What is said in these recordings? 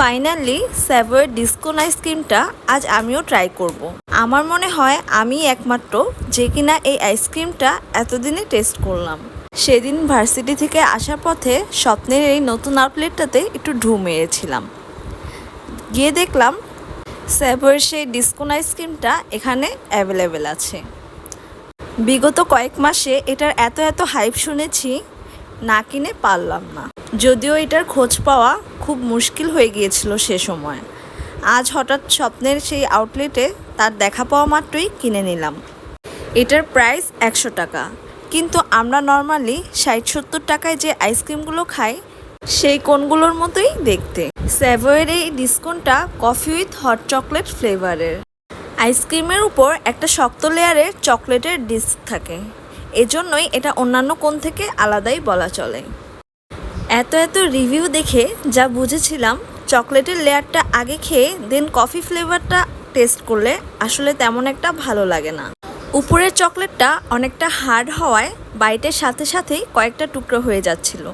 Finally স্যাভয়ের ডিসকোন আইসক্রিমটা আজ আমিও ট্রাই করব। আমার মনে হয় আমি একমাত্র যে কিনা এই আইসক্রিমটা এতদিনে টেস্ট করলাম। সেদিন ভার্সিটি থেকে আসার পথে স্বপ্নের এই নতুন আউটলেটটাতে একটু ঢু মেরেছিলাম। গিয়ে দেখলাম স্যাভয়ের সেই ডিসকোন আইসক্রিমটা এখানে অ্যাভেলেবেল আছে। বিগত কয়েক মাসে এটার এত এত হাইপ শুনেছি, না কিনে পারলাম না। যদিও এটার খোঁজ পাওয়া খুব মুশকিল হয়ে গিয়েছিল সে সময়। আজ হঠাৎ স্বপ্নের সেই আউটলেটে তার দেখা পাওয়া মাত্রই কিনে নিলাম। এটার প্রাইস একশো টাকা। কিন্তু আমরা নর্মালি ষাট সত্তর টাকায় যে আইসক্রিমগুলো খাই, সেই কোনগুলোর মতোই দেখতে। স্যাভয়ের এই ডিসকাউন্টটা কফি উইথ হট চকলেট ফ্লেভারের আইসক্রিমের উপর একটা শক্ত লেয়ারের চকলেটের ডিস্ক থাকে। এজন্যই এটা অন্যান্য কোন থেকে আলাদাই বলা চলে। এত এত রিভিউ দেখে যা বুঝেছিলাম, চকলেটের লেয়ারটা আগে খেয়ে দেন কফি ফ্লেভারটা টেস্ট করলে আসলে তেমন একটা ভালো লাগে না। উপরের চকলেটটা অনেকটা হার্ড হওয়ায় বাইটের সাথে সাথেই কয়েকটা টুকরো হয়ে যাচ্ছিল।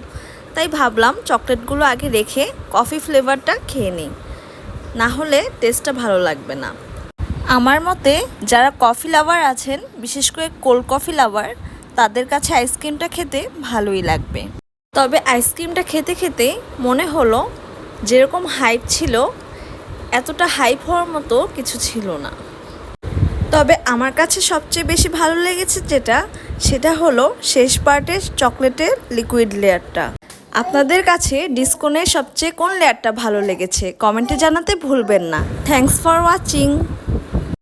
তাই ভাবলাম চকলেটগুলো আগে রেখে কফি ফ্লেভারটা খেয়ে নিই। না হলে টেস্টটা ভালো লাগবে না। আমার মতে যারা কফি লাভার আছেন, বিশেষ করে কোল্ড কফি লাভার তাদের কাছে আইসক্রিমটা খেতে ভালোই লাগবে। তবে আইসক্রিমটা খেতে খেতে মনে হলো যেরকম হাইপ ছিল, এতটা হাইপ হওয়ার মতো কিছু ছিল না। তবে আমার কাছে সবচেয়ে বেশি ভালো লেগেছে যেটা, সেটা হলো শেষ পার্টের চকলেটের লিকুইড লেয়ারটা আপনাদের কাছে ডিসকনের সবচেয়ে কোন লেয়ারটা ভালো লেগেছে? কমেন্টে জানাতে ভুলবেন না। Thanks for watching